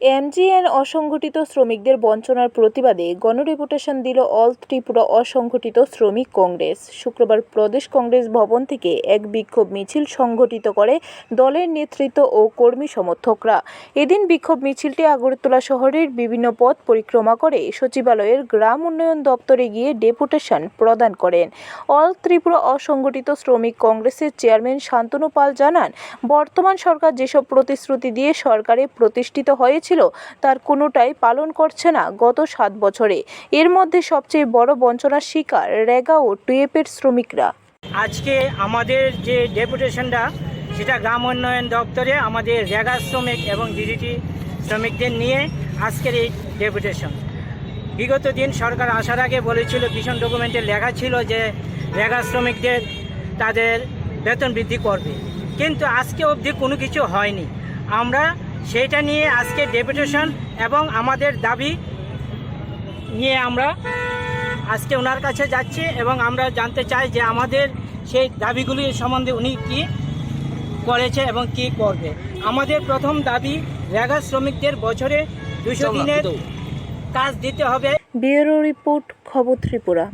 MGN অসংগঠিত শ্রমিকদের বঞ্চনার প্রতিবাদে গণডেপুটেশন দিল অল ত্রিপুরা অসংগঠিত শ্রমিক কংগ্রেস। শুক্রবার প্রদেশ কংগ্রেস ভবন থেকে এক বিক্ষোভ মিছিল সংগঠিত করে দলের নেতৃত্ব ও কর্মী সমর্থকরা। এদিন বিক্ষোভ মিছিলটি আগরতলা শহরের বিভিন্ন পথ পরিক্রমা করে সচিবালয়ের গ্রাম উন্নয়ন দপ্তরে গিয়ে ডেপুটেশন প্রদান করেন। অল ত্রিপুরা অসংগঠিত শ্রমিক কংগ্রেসের চেয়ারম্যান শান্তনু পাল জানান, বর্তমান সরকার যেসব প্রতিশ্রুতি দিয়ে সরকারে প্রতিষ্ঠিত হয়েছিল তার কোনোটাই পালন করছে না গত সাত বছরে। এর মধ্যে সবচেয়ে বড় বঞ্চনার শিকার রেগা ও টুয়েপের শ্রমিকরা। আজকে আমাদের যে ডেপুটেশনটা, সেটা গ্রাম উন্নয়ন দপ্তরে আমাদের রেগা শ্রমিক এবং ডিডিটি শ্রমিকদের নিয়ে আজকের এই ডেপুটেশন। বিগত দিন সরকার আসার আগে বলেছিল, ভীষণ ডকুমেন্টে লেখা ছিল যে রেগা শ্রমিকদের তাদের বেতন বৃদ্ধি করবে। কিন্তু আজকে অবধি কোনো কিছু হয়নি। আমরা সেইটা নিয়ে আজকে ডেপুটেশন এবং আমাদের দাবি নিয়ে আমরা আজকে ওনার কাছে যাচ্ছি এবং আমরা জানতে চাই যে আমাদের সেই দাবিগুলি সম্বন্ধে উনি কি করেছে এবং কি করবে। আমাদের প্রথম দাবি রেগা শ্রমিকদের বছরে দুশো দিনের কাজ দিতে হবে। ব্যুরো রিপোর্ট খবর ত্রিপুরা।